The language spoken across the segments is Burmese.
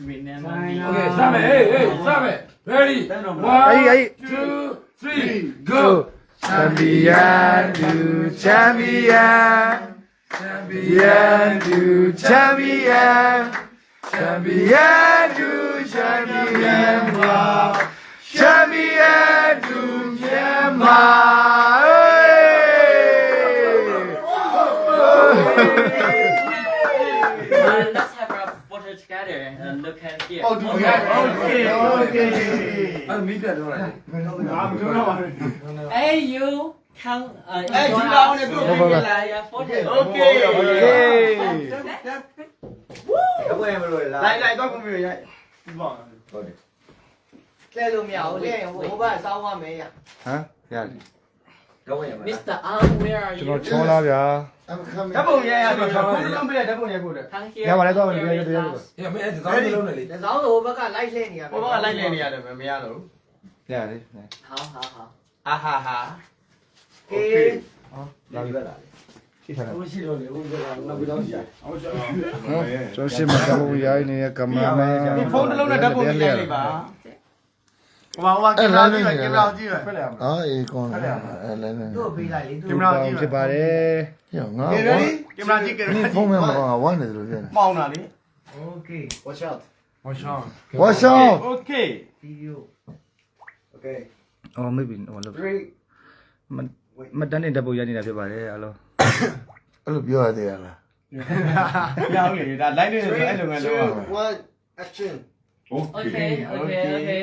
remember me. Okay, stop it. Hey, hey, stop it. Ready? Hey, hey. One, two, three, go. Champion to champion Champion to champion Champion to champion wow. Champion to Myanmar and look at here. Oh, okay, okay. အဲ့မီးပြတ်တော့လားငါမပြောတော့ပါဘူး Hey, you come. Uh, Hey, join you down us. there, bro. Look at your photo. Okay. Okay အဝဲမလို့လားလိုက်လိုက်တော့ကုန်ပြီရိုက်လဲလို့မရဘူးလဲဟိုဘက် တော့ဝင်ရမှာ Mr. Ang, where are ကျွ you? န်တော်ချောလားဗျာ I'm coming ဓာတ်ပုံရိုက်ရတော့ကျွန်တော်လုံးပြရဓာတ်ပုံရိုက်ဖို့တဲ့ Come here. ရပါလေတော့မပြောရသေးဘူး။ဟဲ့မင်းအဲ့ဒါတော့လုံးနေလေ။ဒါကြောင့်ဟိုဘက်ကလိုက်လဲနေရ။ဟိုဘက်ကလိုက်လဲနေရတယ်မရတော့ဘူးညလေ။ဟာဟာဟာ။အာဟာဟာ။ Okay. လာပြီလားရှိထားတယ်ဟိုရှိတော့လေဟိုကနောက်ပြီးတော့ရှိတယ်။ဟိုကျွန်တော် ကျွန်တော်ရှင်းမှာတော့ရိုင်းနေတဲ့ကမ္ဘာမှာ ဒီဖုန်းတစ်လုံးနဲ့ဓာတ်ပုံရိုက်လိုက်ပါ။ ဟိုမှာဟိုမှာကင်မရာကြည့်မယ်ကင်မရာကြည့်မယ်ဖက်လိုက်ရမလား အော်အေးကောင်းတယ်အဲ့လည်းလည်းတို့ပေးလိုက်လေတို့ကင်မရာကြည့်မယ် ဖြစ်ပါတယ်ညောငါ Okay, ready? ကင်မရာကြည့်ကင်မရာကြည့် ဖုန်းမမကောင်ဝမ်းနေတယ်လို့ပြောနေ မောင်းတာလေ โอเค Watch out. ဟောရှောင်း What's up Okay ဒီယို Okay. အော်မေ့ပြီဟောလို့ Three. မမတန်းတဲ့ဓာတ်ပုံရနေတာဖြစ်ပါတယ်အားလုံးအဲ့လိုပြောရသေးရလားပြောင်းလေဒါ line တွေဆို Three. အဲ့လိုပဲလုပ်ရမှာ Two. One. Action. Okay. Okay. Okay.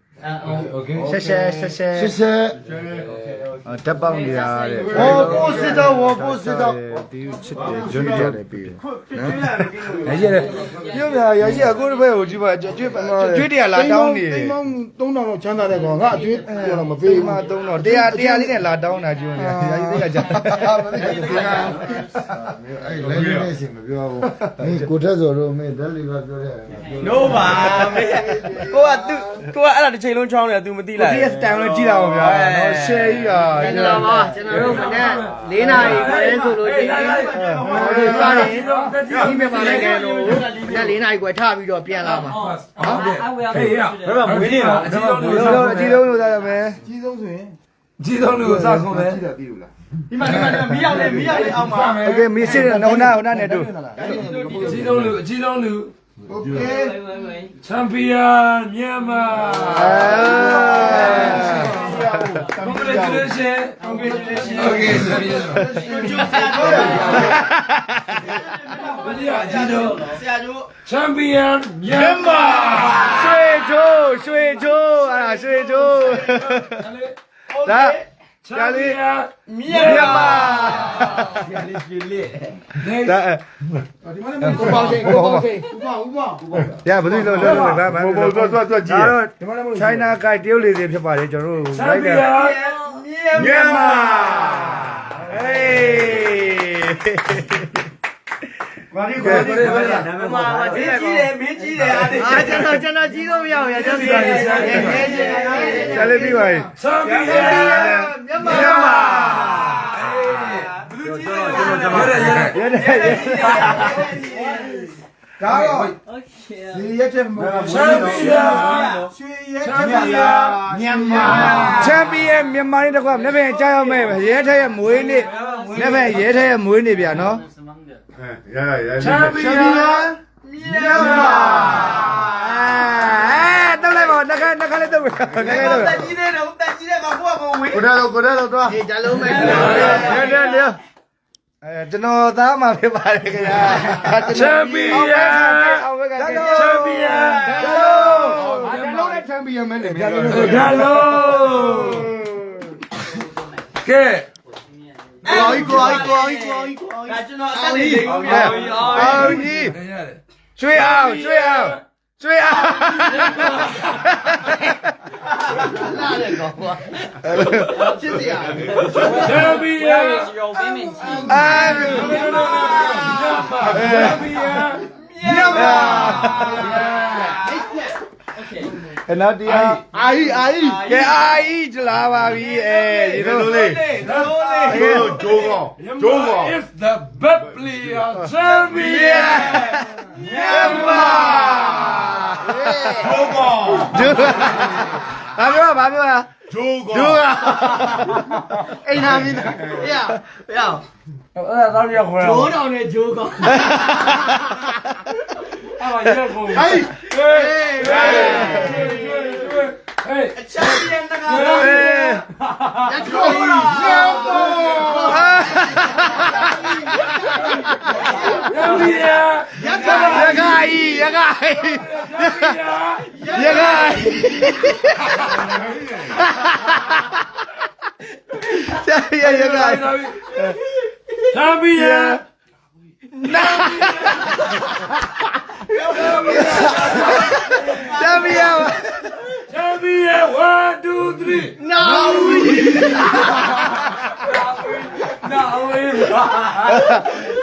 ရှက်ရှက်ရှက်ရှက်ရှစ်ဆက်အော်ဓာတ်ပေါက်နေတာတဲ့ဟောကိုစစ်တော့ဟောကိုစစ်တော့ဒီချစ်တယ်ဂျွန်းတက်တယ်ပြီးတယ်ရရတယ်ပြောပြရရှိအခုတစ်ဖက်ကိုကြည့်ပါအကျွေးပန်းတော့ကျွေးတရလာတောင်းနေတယ်တိမ်ပေါင်း3000တော့ချမ်းသာတဲ့ကောင်ငါအကျွေးပြောတော့မပေးဘူးမှ3000တရားတရားလေးနဲ့လာတောင်းတာကျွန်းနေရရှိသိကကြအဲ့လည်းလည်းစင်မပြောဘူးမင်းကိုထက်စော်တော့မင်းဓာတ်လေးပါပြောတယ် no ပါမင်းကိုကသူကိုကအဲ့ဒါတစ်ချိန်လုံးချောင်းနေသူမသိလိုက် PS time လည်းကြည့်တာပေါ့ဗျာ။နော် share ကြီးอ่ะကျွန်တော်ကကျွန်တော်တို့မနက်၄နာရီခွဲဆိုလို့ရှိရင်ဟုတ်တယ်စတယ်ဒီမြန်မာနိုင်ငံလို့မနက်၄နာရီခွဲထပြီးတော့ပြန်လာမှာဟုတ်တယ်ဟေးရဘယ်မှာမွေးနေတာအကြီးဆုံးလို့စအကြီးဆုံးလို့စရမယ်။ကြီးဆုံးဆိုရင်ကြီးဆုံးလို့စခုံမယ်။ကြီးတာပြီးလို့လား။ဒီမှာဒီမှာမီးရောက်လေမီးရောက်လေအောင်ပါ။ Okay မီးရှိတယ်နော်နာနာနဲ့တူ။ကြီးဆုံးလို့အကြီးဆုံးလို့ OK。Wait, wait, wait. ချန်ပီယံမြန်မာ Congratulations congratulations Okay ဆရာကြီးကျိုးဆရာတို့ဘယ်လိုအကြီး ဆုံးဆရာတို့ချန်ပီယံမြန်မာရွှေချိုးရွှေချိုးအဲ့ဒါရွှေချိုးဒါချန်ပီယံမြန်မာဆရာလေးပြည့်လေးဒါကိုပေါင်းစိတ်ကိုပေါင်းစိတ်ဥပဥပဥပရဘယ်လိုလုပ်လုပ်ဘာဘာဘောသွားသွားသွားကြည့်တော့ဒီမှာလည်းမလို့ China ကတရုတ်လေးတွေဖြစ်ပါတယ်ကျွန်တော်တို့ချန်လိုက်ပီတယ်ယံမြန်မာဟေး ဘာလို့ကိုယ်ကိုယ်ကိုယ်ဟိုမှာမင်းကြီးတယ်မင်းကြီးတယ်အားအာကျွန်တော်ကျွန်တော်ကြီးလို့မရဘူးရကျွန်တော်ကြီးတယ်ရဲရဲရဲဆက်လေးပြီးပါပြီချန်ပီယံမြန်မာမြန်မာဘယ်လိုကြီးလဲကျွန်တော်ကျွန်တော်ရရရဲရဲရဲဒါတော့ Okay. ဒီရက်တဲ့မှာချန်ပီယံရွှေရက်ချန်ပီယံမြန်မာချန်ပီယံမြန်မာနေတော့ကမနေ့ကကြားရောက်မဲ့ရဲထဲရဲ့မွေးနေ့မနေ့ကရဲထဲရဲ့မွေးနေ့ဗျာနော် ရရရချန်ပီယံမြန်မာအဲတော့လိုက်ပါနှခါနှခါလေးတော့နှခါလေးတော့တက်ကြီးတယ်တော့တက်ကြီးတယ်ကကိုကကိုဝေးကိုရတော့ကိုရတော့တော့ဒီဓာတ်လုံးမဲ့လေလေလေအဲကျွန်တော်သားမှဖြစ်ပါတယ်ခင်ဗျာချန်ပီယံအောင်ပဲကချန်ပီယံဟယ်လိုဒီလုံးနဲ့ချန်ပီယံမဲနေမြန်ဒါလုံးကဲ ကိုအိကိုအိကိုအိကိုအိကိုဒါကျွန်တော် အသက်နေနေကိုပြောပြီးအော်အောင်ကြီးရတယ်ကျွေးအောင်ကျွေးအောင်ကျွေးအောင်လာတယ်ကောကွာဖြစ်စရာချန်ပီယံ Where is your women team? အာချန်ပီယံမြန်မာ Okay. အဲ့တော့တရားအာဤအာဤကဲအာကြီးကြလာပါပြီအဲဒီလိုလေးလို့လေဂျိုးဂျိုးကောဂျိုးကော is the best player champion မြန်မာဂျိုးဘာပြောဘာပြောอ่ะဂျိုးကောဂျိုးကအိမ်နာမင်းသားဟေ့ရဟေ့ရအဲ့ဒါတော့ရခေါ်ရဂျိုးတောင်နဲ့ဂျိုးကောအဲ့ဒါရက်ကိုဟေးဟေးဟေး ချန် 1 2 3နာဝီနာဝေး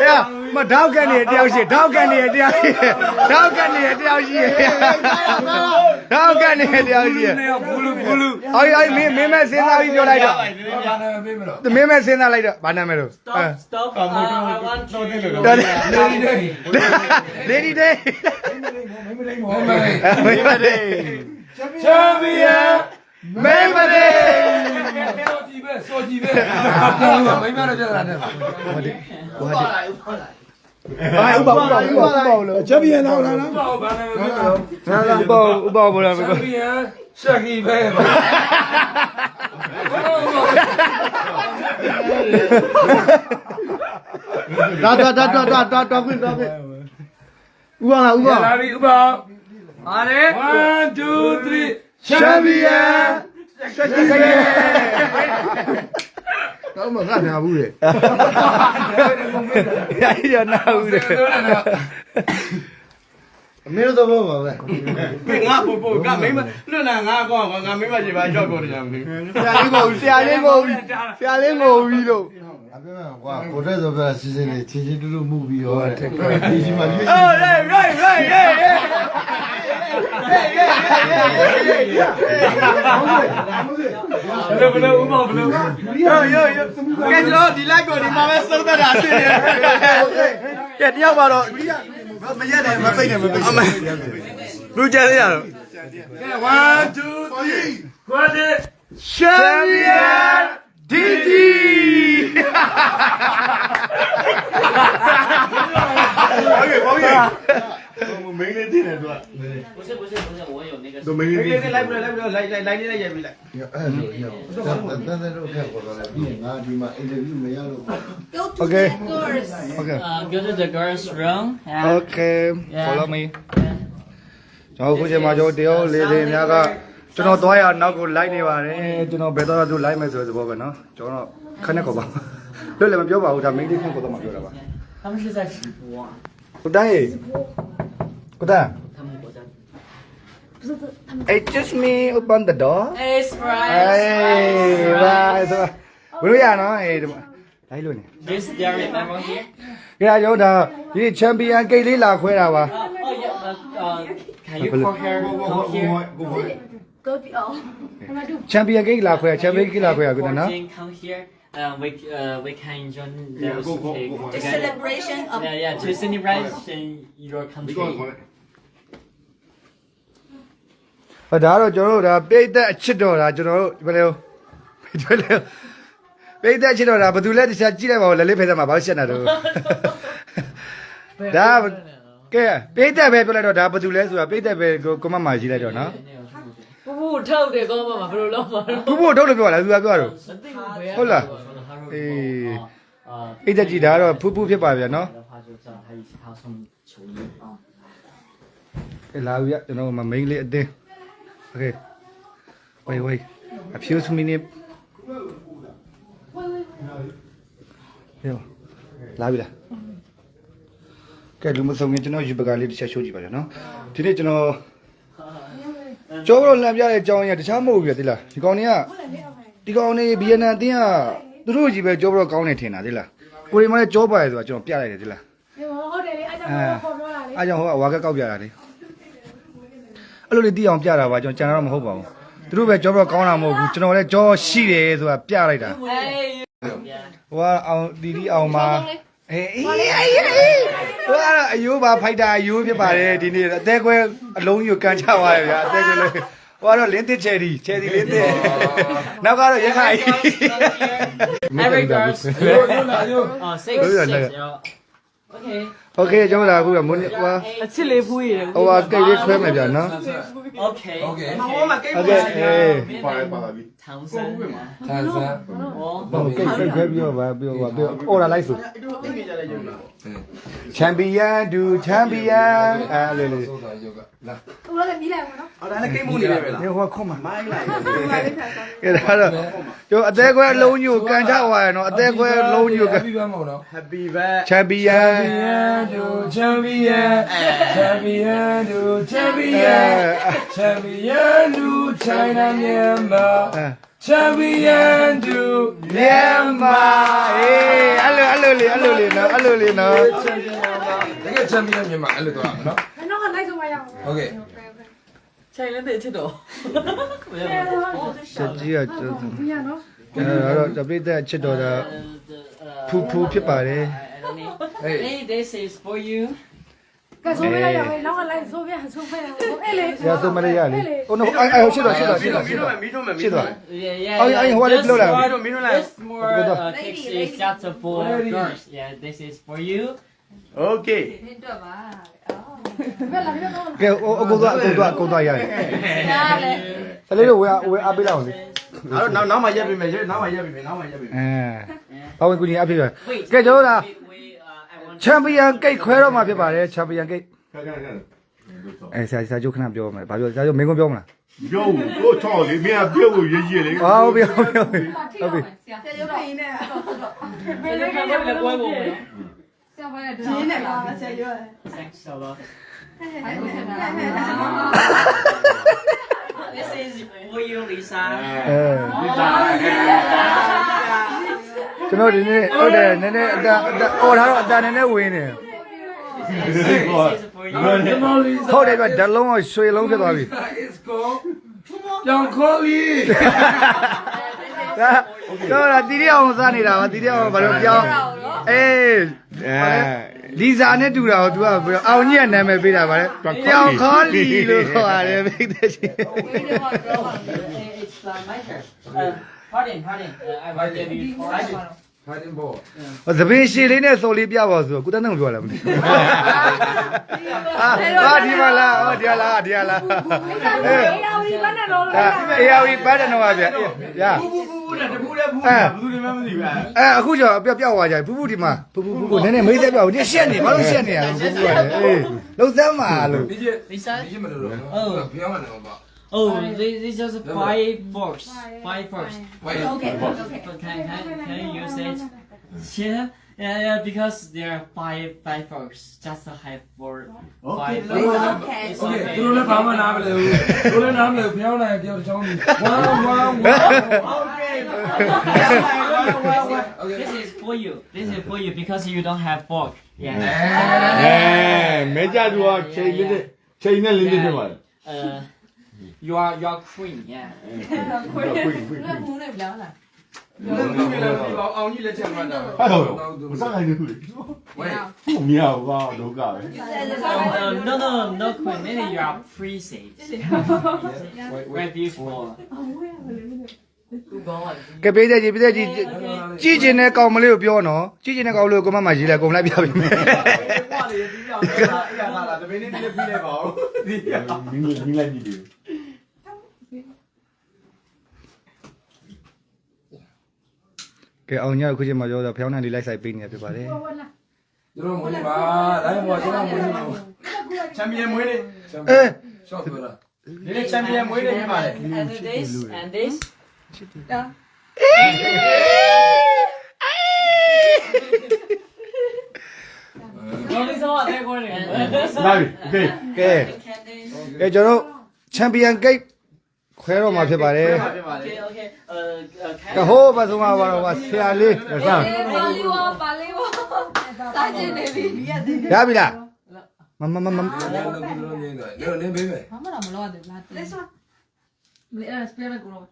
အေးမဒေါက်ကနေတယောက်ရှိဒေါက်ကနေတယောက်ရှိဒေါက်ကနေတယောက်ရှိဒေါက်ကနေတယောက်ရှိနေဘူးလူဘူးလူအော်အော်မင်းမင်းမစဉ်းစားပြီးပြောလိုက်တော့ဘာနာမည်မလို့မင်းမစဉ်းစားလိုက်တော့ဘာနာမည်လို့ Stop, stop. Uh, I want to. တော်တယ်နေနေ Lady Day မလေးမေမဒေး ချမ်းပြီရမေမဒေးစောကြည့်ပဲစောကြည့်ပဲမိမလည်းပြတာနဲ့ဥပါလာဥပါလာဘာဥပဥပဥပဥပလို့ချက်ပြန်တော့လားနော်ဘာဘာနာမည်မလို့နာလာဥပဥပဘောလားချမ်းပြီရဆက်ကြီးပဲဒါဒါဒါဒါဒါဒါဒါခွင့်ဒါခွင့်ဥပါလာဥပါလာပြီဥပ မာလေ1 2 3ချန်ပီယံတော့မငါနာဘူးလေရရနာဦးတယ်အမေတို့တော့ပါပဲငါပို့ပို့ကမင်းမလွတ်နာငါကောငါမင်းမရှိပါကြောက်ကုန်တယ်မင်းဆရာလေးကိုဆရာလေးကိုဆရာလေးကိုပြီးလို့အပြမကွာကိုတဲ့ဆိုပဲစီစဉ်နေချင်းချင်းတူတူမှုပြီးရောတဲ့ဒီကြီးမှာရွေးအေး right right right right right ဘယ်လိုဘယ်လိုဥပဘယ်လို yo yo yo ကဲကျွန်တော်ဒီ like ကိုဒီမှာပဲစုံသက်တာဖြစ်နေကဲတယောက်ပါတော့မရက်တယ်မပိတ်နဲ့မပိတ်အမလူကြရတော့1 2 3 what it ချန်ပီယံဒီဒီမ 没人进来。不是不是不是，我有那个。都没人。来来来，来来来来来来也没来。哎呦，那那那那都看火了，我他妈一点都没有了。Okay. Okay. Go to the girls room. Okay. Follow me. 咱们这些马脚，你那个，就那多呀，那个来的话，你就那别那都来没直播的，就那肯定搞吧。对了吧？不要我家美女看火到嘛？对了吧？他们是在直播。不对。Kuda. It's just me open the door. Hey, surprise. Hey, bye. So, bro ya no, eh, dai lo ne. Yes, there is someone here. ကြာရောဒါဒီချန်ပီယံဂိတ်လေးလာခွဲတာပါ Oh yeah, but uh, can you call her? Call here. Go be all. ချန်ပီယံဂိတ်လာခွဲချန်ပီယံဂိတ်လာခွဲရကွနော် Come here. um, we uh, we can join the Yeah, go, go, go, go. to celebration of yeah yeah to celebrate in your country ဒီကောင်ခေါ်လိုက်ဟောဒါကတော့ကျွန်တော်တို့ဒါပြိတ္တအချစ်တော်ဒါကျွန်တော်တို့ဒီမလဲဒီမလဲပြိတ္တအချစ်တော်ဒါဘယ်သူလဲတခြားကြည့်လိုက်ပါဦးလက်လေးဖဲသားမှာဘာလို့ရှက်နေတာတို့ဒါကဲပြိတ္တပဲပြောလိုက်တော့ဒါဘယ်သူလဲဆိုတာပြိတ္တပဲကိုကွန်မန့်မှာရေးလိုက်တော့နော်ပူပူထောက်တယ်ကောင်းပါမှာဘယ်လိုလုပ်မှာလဲပူပူထုတ်လို့ပြောလားသူကပြောတော့မသိဘူးဘယ်ဟုတ်လား 예. 그리고 어, 어, 이제 지나로 부부표 봐 요, 너. 가지고서 하이 사성 좋은 어. အဲလာပြီကျွန်တော်မမိန်လေးအတင်းโอเคဝေးဝေးအဖြူစမီနေပြောလာပြီလားကဲလူမဆုံးရင်ကျွန်တော်ယူပကလေးတစ်ချက်ရှိုးကြည့်ပါကြနော်ဒီနေ့ကျွန်တော်ကျော်တော့လမ်းပြတဲ့အကြောင်းရတခြားမဟုတ်ဘူးပြသေးလားဒီကောင်တွေကဒီကောင်တွေဗီယက်နမ်အတင်းက သူတို့ကြီးပဲကျောတော့ကောင်းနေထင်တာတိလားကိုရီမလည်းကျောပါရယ်ဆိုတာကျွန်တော်ပြလိုက်တယ်တိလားဟုတ်တယ်လေအဲ့ကြောင့်ခေါ်ပြောတာလေအားကြောင့်ဟိုကဝါကက်ကောက်ပြတာလေအဲ့လိုလေးတီးအောင်ပြတာပါကျွန်တော်ကြံတော့မဟုတ်ပါဘူးသူတို့ပဲကျောတော့ကောင်းတာမဟုတ်ဘူးကျွန်တော်လည်းကျောရှိတယ်ဆိုတာပြလိုက်တာ哎，ဟိုကအောင်တီတီအောင်မှာအေးအေးအေးဟိုအဲ့အယိုးပါဖိုက်တာအယိုးဖြစ်ပါတယ်ဒီနေ့အသေးခွဲအလုံးကြီးကိုကန်ချသွားတယ်ဗျာအသေးခွဲလို့ ဟိုကတော့လင်းတစ်ချယ်ဒီချယ်ဒီလင်းတစ်နောက်ကတော့ရခိုင် Every girls. ရိုးရိုးလာရိုး Oh, six, Đúng rồi, six. là- yo. Okay. โอเคကျွန်တော်ဒါအခုကမွန်းဟိုဟာ အချစ်လေးဖူးရတယ် ဟိုဟာကိတ်လေးခွဲမယ်ဗျာနော် Okay. Okay. ဟောမှာကိတ် โอ ပေါ် เค လာ အေး ပါတယ်ပါပြီ Townsend. ဆန်းဆန်း Oh. ဟိုကိတ်ကိတ်ခွဲပြီးတော့ဗာပြီးတော့ဗာပြီးတော့အော်ဒါလိုက်ဆို အဲ့တော့အိမ်ကြလိုက်ရုံလား ချန်ပီယံဒူချန်ပီယံအဲလေလေ ဆိုတာယောဂလာ သူတို့လည်းပြီးလိုက်မှာနော် အော်ဒါလည်းကိတ်မှုနေပဲလား ဒီဟိုခွန်မှာ မိုင်းလိုက် ကဲဒါတော့ကျွန်တော်အသေးခွဲအလုံးကြီးကိုကန်ချသွားရနော်အသေးခွဲအလုံးကြီးကိုကန် ပြီးပါမဟုတ်နော် Happy birthday ချန်ပီယံ do champion, champion do champion, champion do China Myanmar, champion do Myanmar. Hey, hello, hello, hello, hello, hello, hello. Champion, cái champion Myanmar, hello đó, nó. Nó còn lại rồi à? Okay. ဆိုင်လည်းတည့်ချစ်တော့ချက်ကြီးอ่ะကျွန်တော်အဲ့တော့တပိတ်သက်ချစ်တော်တာဖူဖူဖြစ်ပါတယ် I don't need. ဟေး Hey, this is for you. ကဲဆိုမရရအောင်လောက်ကလိုက်ဆိုပြဆိုဖဲအဲ့လေဆရာဆုံးမရရလေဟိုနော်အဲ့အဲ့ရှစ်တော်ရှစ်တော်ရှစ်တော်ရှမီးစ်တော့တော်မီးတော့မီးရှစ်တော် Yeah, yeah. Oh, yeah. yeah, what is Just Lola? more- မီးတော့မီးတော့လိုက် Just more uh, cakes is just for girls. Yeah, this is for you. Okay ဘယ်လာပြီးတော့ကဲအကူသွားအကူသွားအကူသွားရတယ်တလေးတို့ဝယ်ဝယ်အားပေးလောက်လေအဲ့တော့နောက်နောက်မှရက်ပြီမယ်နောက်မှရက်ပြီမယ်နောက်မှရက်ပြီမယ်အဲဘာဝင်ကူညီအားပေးပါ Wait. ကဲကျွန်တော်တို့ We, we, uh, I want ချန်ပီယံကိတ်ခွဲတော့မှာဖြစ်ပါတယ်ချန်ပီယံကိတ်ခက်ခက်ခက်အဲဆရာဆရာကျုပ်ခဏပြောမယ်ဘာပြောဆရာကျုပ်မင်းကွန်းပြောမလားပြောကိုချောင်းလေးမင်းကပြောဖို့ရည်ရည်လေးဟုတ်ပြီဟုတ်ပြီဟုတ်ပြီဟုတ်ပြီဘယ်လိုလဲလည်းပွဲပုံပဲ thanks a lot. This is for you, Lisa. အဲ ကျွန်တော်ဒီနေ့ဟုတ်တယ်နည်းနည်းအတန်အတန်အော်ထားတော့အတန်နည်းနည်းဝင်နေ This is for you. ဟုတ်တယ်ဗျဓလုံးကရွှေလုံးဖြစ်သွားပြီ is go ကြောင်ခေါ်လီဒါတော့လာတီရီအောင်စားနေတာပါတီရီအောင်ဘာလို့ပြောင်းအေးလီဇာနဲ့တူတာကို तू ကပြောအောင်ကြီးကနာမည်ပေးတာဗါလေပြောင်းခေါ်လီလို့ခေါ်ရတယ်မိတဲ့ချင်း It's uh, my turn. Uh, pardon, pardon. Uh, I will give you five. ဟာတင်ဘောသပင်ရှည်လေးနဲ့စော်လေးပြပါဆိုတော့ကုတန်းတန်းပြောလာမသိဘူးအာအာဒီမလားဟောဒီလားဒီလားအေးအေးအောင်ဒီဘယ်နဲ့တော့လဲအေးအေးပတ်တယ်နော်ဗျာဗျာဘူးဘူးဘူးတဲ့တပူတဲ့ဘူးဘူးတွေမှမသိဘူးအဲ့အဲအခုကျတော့ပျောက်ပျောက်သွားကြပြီဖူးဖူးဒီမှာဖူးဖူးဖူးဖူးနည်းနည်းမေးသက်ပြောက်ဒီရှက်နေဘာလို့ရှက်နေရလဲဖူးဖူးရတယ်အေးလုံးသမ်းပါလို့ဒီကျ Lisa? ဒီကျမလို့တော့ဖျောင်းရတယ်ပေါ့ Oh, this is just five words. Five, five Okay, okay. But can, can, can you say it? Yeah, yeah, yeah, because there are five five words. Just have word. Okay, five words. Okay. Okay. သူတို့လည်းဘာမှနားမလဲဘူး။သူတို့လည်းနားမလဲဘူး။ဖျောင်းလိုက်တယောက်တစ်ချောင်းကြီး။ Wow, wow, wow. Okay. Okay. This is for you. This is for you because you don't have fork. Yeah. Yeah. မဲကြသူကချိန်လေးချိန်နဲ့လေးလေးဖြစ်ပါလား။ Uh you are you are queen. Yeah. ခွင့်ခွင့်ခွင့်ဘူးလည်းပြီးပါအောင်ကြီးလက်ချက်မှတ်တာဟာတော့မစားနိုင်ဘူးလေဝိုင်းဟုတ်မြောက်ပါဒုက္ခပဲ Uh, no, no, no queen. Maybe you are princess. Very beautiful. ကဲပေးတဲ့ကြီးပေးတဲ့ကြီးကြည့်ကျင်တဲ့ကောင်မလေးကိုပြောနော်ကြည့်ကျင်တဲ့ကောင်လေးကိုကမမရေးလိုက်ကုန်လိုက်ပြပြီမယ်ကွာလေဒီပြောင်းအဲ့ရတာလားတပင်းလေးလေးပြီးလိုက်ပါဦးဒီမင်းမင်းလိုက်ကြည့်တယ် ကဲအောင်ညခုချိန်မှာပြောတော့ဖျောင်းနိုင်လေးလိုက်ဆိုင်ပေးနေရဖြစ်ပါတယ်ကျွန်တော်မွေးပါတိုင်းပေါ်ကျွန်တော်မွေးလို့ချန်ပီယံမွေးနေအဲရှော့ပြောလားဒီနေ့ချန်ပီယံမွေးနေဖြစ်ပါတယ် and this and this တာတော်လေးစောအဲခေါ်နေလာပြီကဲကဲကျွန်တော်ချန်ပီယံဂိတ် ခွဲတော့မှာဖြစ်ပါတယ် ဖြစ်ပါတယ် Okay, okay. Uh, uh, ကဟိုးပစုံမှာပါတော့ဆရာလေးစမ်း ပါလီဝပါလီဝစားကျင်နေပြီ ရပြီလားမမမမ လည်းလည်းသူတို့နေတယ်လည်းလည်းပေးမယ် ဘာမှမလုပ်ရသေးဘူးလားလက်စားမလေးအဲ့စပယ်ကိုတော့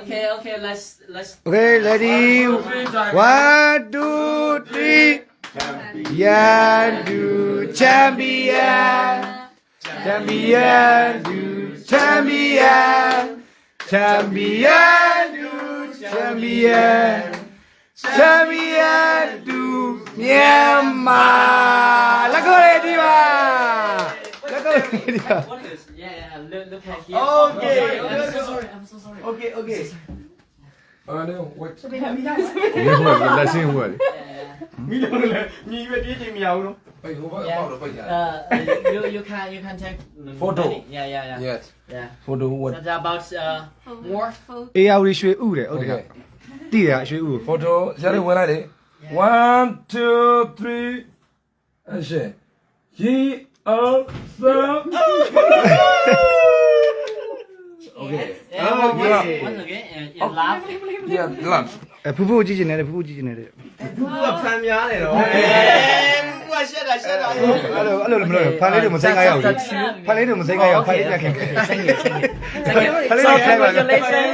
okay, okay. Let's let's. โอเค ready 1 2 3 Champion do champion Champion do champion Champion do champion Champion do မြန်မာလက်ကိုလေးဒီပါလက်ကိုလေးဒီပါ What is? Yeah, yeah. Look, look at here. Okay. I'm so sorry. I'm so sorry. Okay okay အော်နေဝတ်ဒီဟိုလက်ရှင်းဟို Yeah, yeah. မိလုံးလည်းမြည်ပဲပြေးချင်မရဘူးနော်ပိတ်ဟိုဘက်ပေါက်တော့ပိတ်ကြ Uh, you you can you can take mm, Photo. money. Yeah, yeah, yeah. yes Yeah. photo what That's about uh war. အေယာဝတီရွှေဥတယ်ဟုတ်တယ်တည်ရရွှေဥ photo ရရဝင်လိုက်လေ1 2 3 action ye all so okay Yeah, Oh, once, yeah. once again, and, and laugh. yeah lunch အဖူဖူကြည့်နေတယ်ဖူဖူကြည့်နေတယ်သူကဖန်များတယ်တော့အဲသူကရှက်တာရှက်တာအဲ့လိုအဲ့လိုမလို့ဖန်လေးတွေမစိမ့်ကားရအောင်ဖန်လေးတွေမစိမ့်ကားရအောင်ဖန်လေးပြခင် Thank you, thank you. Thank you. ဖန်လေးတွေခိုင်းပါ Congratulations.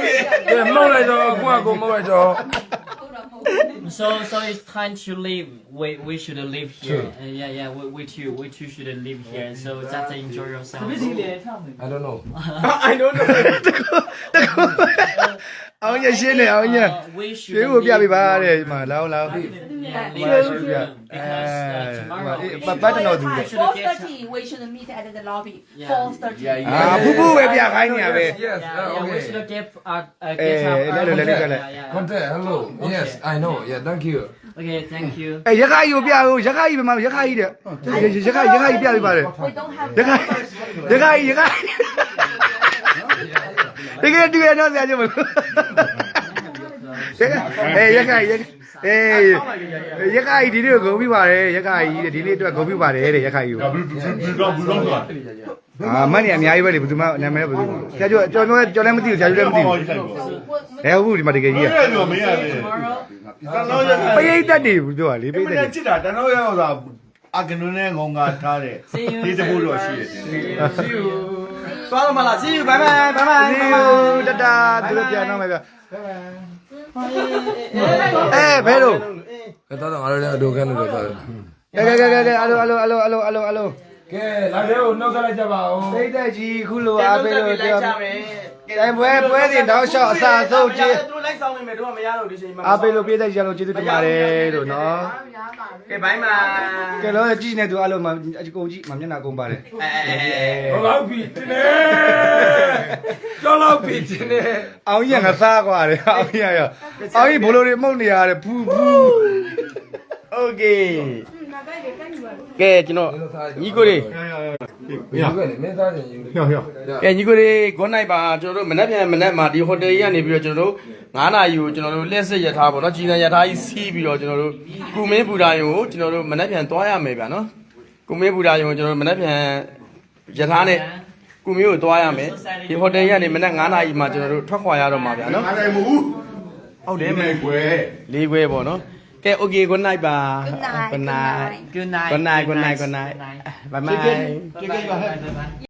ကဲမောက်လိုက်တော့ကိုကကိုမောက်လိုက်တော့ So, so it's time to leave. We we should live here. Uh, yeah, yeah. We, we too, we too should live here. So just enjoy yourself. I don't know I don't know အောင်ရရှင်းနေအောင်ရ Uh, we should ရွှေကိုပြ live ပေးပါတဲ့ here. ဒီမှာလောင်းလောင်း Yeah, ဒီ leave ရွှေ here ပြ because uh, tomorrow we ပတ် should- ပတ်တော့သူ we should get 4:30 we should meet at the lobby Yeah. 4:30 Yeah, အာဖူဖူပဲပြခိုင်းနေရပဲ yes Yeah, yeah, we okay should get uh, uh, Eh, get up. let- let- let- let- let- Yeah, yeah. contact hello yes I know yeah thank you Okay, thank you. အဲရခိုင်ကိုပြဦးရခိုင်ပဲမရခိုင်တဲ့ရခိုင်ရခိုင်ပြပေးပါတယ် we don't have ရခိုင်ရခိုင်ရခိုင်တကယ်တူရတော့ဆရာကြီးမလို့ အေးရခိုင်ရအေးရခိုင်ဒီနေ့ကိုဂုံပြပါတယ်ရခိုင်ကြီးဒီနေ့အတွက်ဂုံပြပါတယ်တဲ့ရခိုင်ကြီးကိုဘူးဘူးတော့ဘူးတော့ဆိုတာအာမန်နေအများကြီးပဲလေဘယ်သူမှနာမည်ဘယ်သူမှဆရာကြီးကျွန်တော်ကျွန်တော်လည်းမသိဘူးဆရာကြီးလည်းမသိဘူး so we- အဲဟုတ်ဘူးဒီမှာတကယ်ကြီးဘယ်อ่ะလိုမရလဲ Tomorrow, တန်တော့ရပရိတ်တက်တယ်ဘူးပြောလေပရိတ်မတက်တယ်င်းချစ်တာတန်တော့ရဆိုတာအကနုနဲ့ငုံကထားတယ် see you. ဒီတဖို့တော့ရှိတယ် See you သွားတော့မလား See you bye bye bye bye ဒီတတာသူတို့ပြန်တော့မယ်ဗျအဲဘယ်လိုကဲတော့ငါတို့လည်းအတူခံလို့တော့ပါတယ်ကဲကဲကဲကဲအလိုအလိုအလိုအလိုအလိုအလိုကဲလာတဲ့ကိုနှုတ်ဆက်လိုက်ကြပါဦးပရိတ်တက်ကြီးခုလိုအားပေးလို့လိုက်ပြောကြမယ် တိုင်ပွဲပွဲစဉ်တောက်လျှောက်အစာဆုံးကျေး သူလိုက်ဆောင်နေမယ်တို့ကမရတော့ဒီချိန်မှာ အားပေးလို့ပြည့်တဲ့ကြလို့ကျေးဇူးတင်ပါတယ်လို့နော် ကဲ bye bye ကဲလို့ကြည့်နေသူအလိုမှအကုန်ကြည့်မှမျက်နှာကုန်ပါတယ် အဲအဲအဲ ဟောလောက်ပြီတင်းနေကျောင်းလောက်ပြီတင်းနေ အောင်ကြီးကငါစားกว่าတယ်အောင်ကြီးရောအောင်ကြီးဘလိုတွေမှုတ်နေရတယ်ဖူးဖူး Okay ကဲကျွန်တော်ညီကိုတွေရခဲ့လေမင်းသားချင်းယူတယ်ကဲညီကိုတွေ good night ပါကျွန်တော်တို့မနက်ဖြန်မနက်မှာဒီဟိုတယ်ကြီးကနေပြီးတော့ကျွန်တော်တို့9နာရီကိုကျွန်တော်တို့လက်စစ်ရထားပေါ့နော်ကြီးစံရထားကြီးစီးပြီးတော့ကျွန်တော်တို့ကုမင်းပူတာယုံကိုကျွန်တော်တို့မနက်ဖြန်သွားရမယ်ဗျာနော်ကုမင်းပူတာယုံကိုကျွန်တော်တို့မနက်ဖြန်ရထားနဲ့ကုမင်းကိုသွားရမယ်ဒီဟိုတယ်ကြီးကနေမနက်9နာရီမှာကျွန်တော်တို့ထွက်ခွာရတော့မှာဗျာနော်အားတယ်မဟုတ်ဟုတ်တယ်ဘူးကွယ်လေးခွဲပေါ့နော် โอเคคคนนายบ่า Good night, คนนาย good คนนายคนนายคนนายบายบาย Chicken.